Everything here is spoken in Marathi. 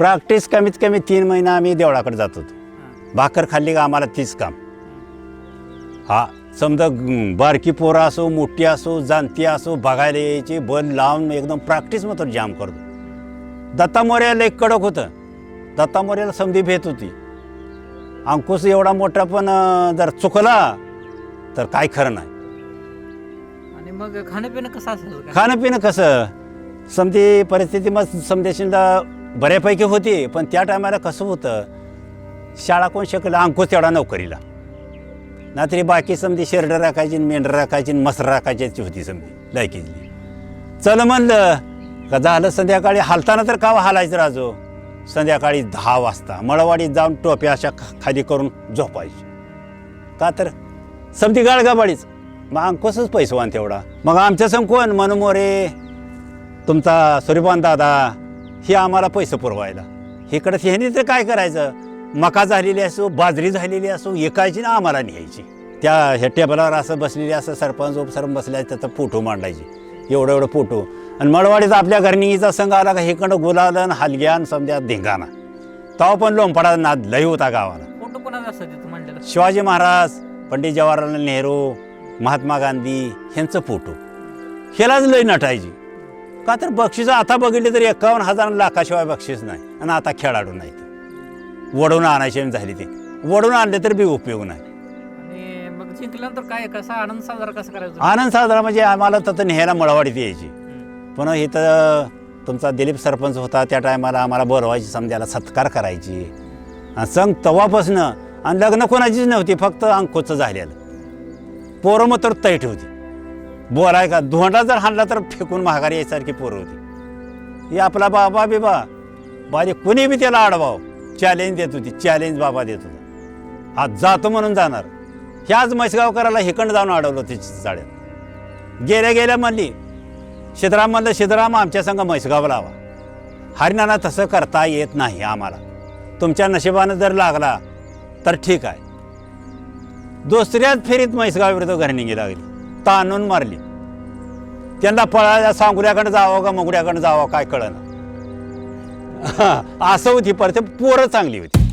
प्रॅक्टिस कमीत कमी तीन महिना आम्ही देवळाकडे जात होतो. भाकर खाल्ली का आम्हाला तीच काम. हा समजा बारकी पोरं असो मोठी असो जाणती असो बघायला यायची बल लावून एकदम प्रॅक्टिस मात्र जाम करतो. दत्ता मोर्याला एक कडक होतं. दत्ता मोर्याला समधी भेट होती. अंकुश एवढा मोठा पण जर चुकला तर काय खरं नाही. आणि मग खाणं कसं असेल? खाणं पिणं कसं? समधी परिस्थिती मग समदेशीला बऱ्यापैकी होती पण त्या टायमाला कसं होतं शाळा कोण शकलं अंकुश तेवढा नोकरीला. नाहीतरी बाकी समजी शेरडं राखायची मेंढर राखायची मसर राखायची होती समजी लायकीची चल म्हणलं का झालं संध्याकाळी हालताना तर का हालायचं राजो संध्याकाळी दहा वाजता मळवाडीत जाऊन टोप्या अशा खा- खाली करून झोपायची. का तर समजी गाळगाबाळीच मग अंकुशच पैसवान तेवढा. मग आमच्या संग कोण? मनमोरे तुमचा सूर्यपान दादा. हे आम्हाला पैसे पुरवायला. इकडं ह्यानी तर काय करायचं? मका झालेली असो बाजरी झालेली असो एकायची ना आम्हाला न्यायची. त्या ह्या टेबलावर असं बसलेली असं सरपंच उपसरपंच बसल्या त्याचा फोटो मांडायची. एवढं एवढं फोटो. आणि मळवाडीत आपल्या घरणीचा संघ आला का हेकडं गुलालन हलग्यान समजा धिंगाणा. तेव्हा पण लोंपडा नाद लय होता गावाला. शिवाजी महाराज पंडित जवाहरलाल नेहरू महात्मा गांधी ह्यांचं फोटो. ह्यालाच लय नटायची. का तर बक्षीस आता बघितले तर एकावन्न हजार लाखाशिवाय बक्षीस नाही. आणि आता खेळाडू नाहीत वडून आणायची झाली ते. वडून आणले तर बी उपयोग नाही. जिंकल्यानंतर काय कसा आनंद साजरा कसा करायचा? आनंद साजरा म्हणजे आम्हाला तर न्यायला मळवाडीत यायची. पुन्हा इथं तुमचा दिलीप सरपंच होता त्या टायमाला आम्हाला बोलवायची समजायला सत्कार करायची. आणि संग तवापासनं आणि लग्न कोणाचीच नव्हती फक्त अंकोचं झालेलं. पोरं मग तर तैठ होती. बोलाय का? धोंडा जर हाणला तर फेकून महागारी यायसारखी पोर होती. हे आपला बाबा बिबा बाजे कुणी बी त्याला अडवाव? चॅलेंज देत होती चॅलेंज बाबा देत होता. आज जातो म्हणून जाणार. ह्याच म्हैसगावकराला हिकंड जाऊन अडवलं तिच्या चाड्यात गेल्या गेल्या म्हणली शिदराम म्हणलं शिदराम आमच्या संघ म्हैसगाव लावा. हरिणाला तसं करता येत नाही आम्हाला. तुमच्या नशिबानं जर लागला तर ठीक आहे. दुसऱ्याच फेरीत म्हैसगाव विरुद्ध घरनिंगी लागली. ताणून मारली. त्यांना पळायला सांगुऱ्याकडे जावं का मगुऱ्याकडे जावं काय कळलं असं होती परत पोरं चांगली होती.